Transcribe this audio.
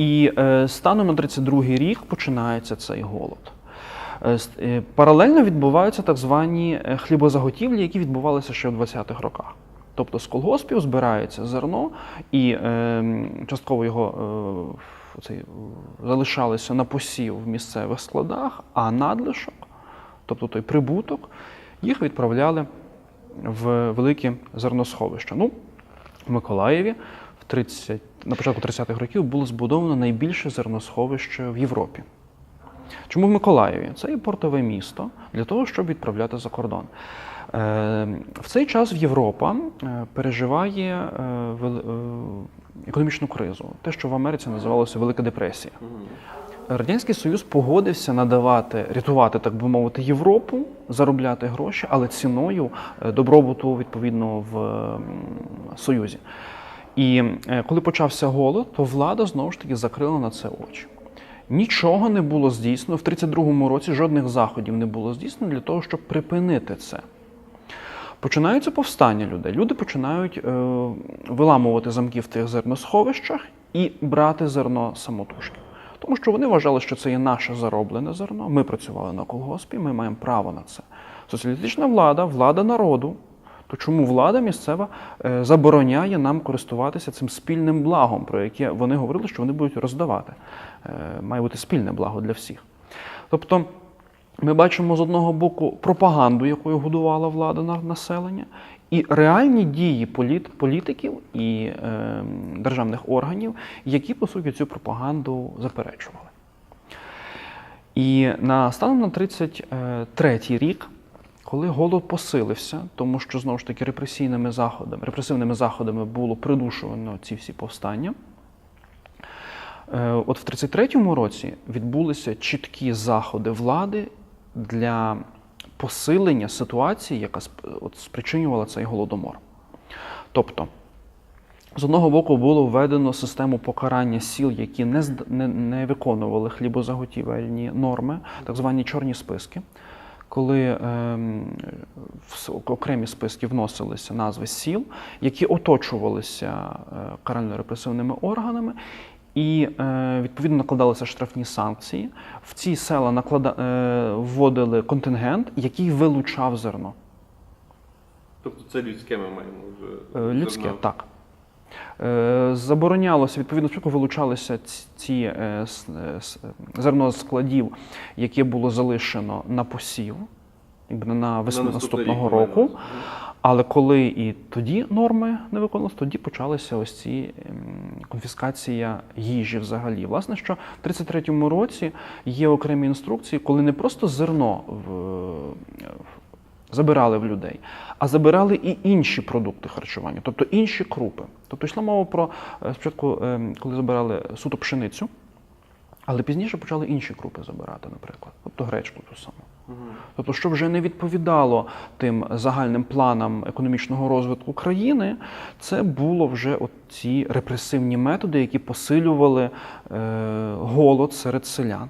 І е, станом на 32-й рік починається цей голод. Е, е, Паралельно відбуваються так звані хлібозаготівлі, які відбувалися ще в 20-х роках. Тобто з колгоспів збирається зерно, і частково його цей, залишалося на посів в місцевих складах, а надлишок, тобто той прибуток, їх відправляли в великі зерносховища. Ну, в Миколаєві 30, на початку 30-х років було збудовано найбільше зерносховище в Європі. Чому в Миколаєві? Це є портове місто для того, щоб відправляти за кордон. Е, В цей час Європа е, переживає е, економічну кризу, те, що в Америці називалося Велика депресія. Радянський Союз погодився надавати, рятувати, так би мовити, Європу, заробляти гроші, але ціною добробуту відповідно в Союзі. І е, коли почався голод, то влада знову ж таки закрила на це очі. Нічого не було здійснено. В 32-му році жодних заходів не було здійснено для того, щоб припинити це. Починаються повстання людей. Люди починають е, виламувати замки в тих зерносховищах і брати зерно самотужки. Тому що вони вважали, що це є наше зароблене зерно. Ми працювали на колгоспі, ми маємо право на це. Соціалістична влада, влада народу. То чому влада місцева е, забороняє нам користуватися цим спільним благом, про яке вони говорили, що вони будуть роздавати? Е, Має бути спільне благо для всіх. Тобто ми бачимо з одного боку пропаганду, якою годувала влада на населення, і реальні дії політ, політиків і е, державних органів, які по суті цю пропаганду заперечували. І на станом на 33-й рік, коли голод посилився, тому що знову ж таки репресійними заходами, репресивними заходами було придушувано ці всі повстання. Е, От в 33-му році відбулися чіткі заходи влади для посилення ситуації, яка от спричинювала цей голодомор. Тобто, з одного боку було введено систему покарання сіл, які не, не, не виконували хлібозаготівельні норми, так звані чорні списки. Коли ем, в окремі списки вносилися назви сіл, які оточувалися е, карально-репресивними органами, і е, відповідно накладалися штрафні санкції. В ці села наклада, е, вводили контингент, який вилучав зерно. Тобто це людське ми маємо вже. Е, Людське, зерно. так. Е, Заборонялося, відповідно, спочатку вилучалися ці- е, е, зерно з складів, яке було залишено на посів, якби на весну На наступного року. Але коли і тоді норми не виконувалися, тоді почалися ось ці ем, конфіскація їжі взагалі. Власне, що в 33-му році є окремі інструкції, коли не просто зерно в, в- забирали в людей, а забирали і інші продукти харчування, тобто інші крупи. Тобто йшла мова про е, спочатку, ем, коли забирали суто пшеницю, але пізніше почали інші крупи забирати, наприклад, тобто гречку ту саму. Тобто, що вже не відповідало тим загальним планам економічного розвитку країни, це було вже от ці репресивні методи, які посилювали е, голод серед селян.